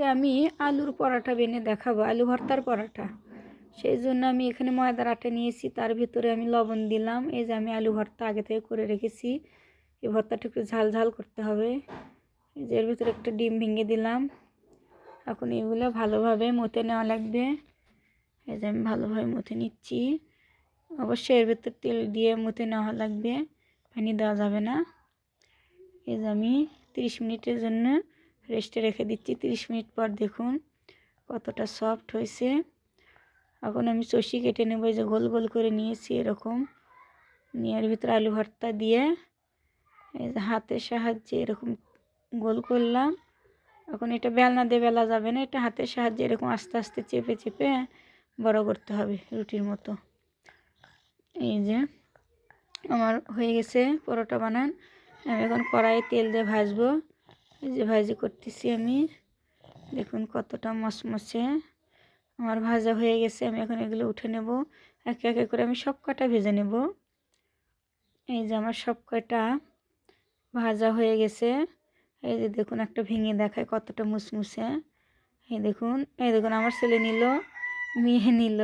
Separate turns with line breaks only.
আজকে আমি আলুর পরাঠা বেনে দেখাবো, আলু ভর্তার পরাঠা সেই জন্য আমি এখানে ময়দার আটা নিয়েছি, তার ভিতরে আমি লবণ দিলাম। এই যে আমি আলু ভর্তা আগে থেকে করে রেখেছি, এই ভর্তাটা একটু ঝাল ঝাল করতে হবে। এই যে এর ভিতরে একটা ডিম ভেঙে দিলাম। এখন এগুলো ভালোভাবে মতে নেওয়া লাগবে। এই যে আমি ভালোভাবে মতে নিচ্ছি। অবশ্যই এর ভিতর তেল দিয়ে মতে নেওয়া লাগবে, পানি দেওয়া যাবে না। এই যে আমি তিরিশ মিনিটের জন্য রেস্টে রেখে দিচ্ছি। তিরিশ মিনিট পর দেখুন কতটা সফট হয়েছে। এখন আমি চষি কেটে নেব, এই যে গোল গোল করে নিয়েছি এরকম। নিয়ে ভিতরে আলু ভর্তা দিয়ে এই যে হাতের সাহায্যে এরকম গোল করলাম। এখন এটা বেলনা দিয়ে বেলা যাবে না, এটা হাতের সাহায্যে এরকম আস্তে আস্তে চেপে চেপে বড় করতে হবে রুটির মতো। এই যে আমার হয়ে গেছে পরোটা বানান। আমি এখন কড়াইয়ে তেল দিয়ে ভাজবো। এই যে ভাজি করতেছি আমি। দেখুন কতটা মসমসে আমার ভাজা হয়ে গেছে, আমি এখন এগুলো উঠে নেব। একে একে করে আমি সব কটা ভেজে নেব। এই যে আমার সব কটা ভাজা হয়ে গেছে। এই যে দেখুন একটা ভেঙে দেখায় কতটা মুসমুসে এই দেখুন এই দেখুন আমার ছেলে নিল, মেয়ে নিল।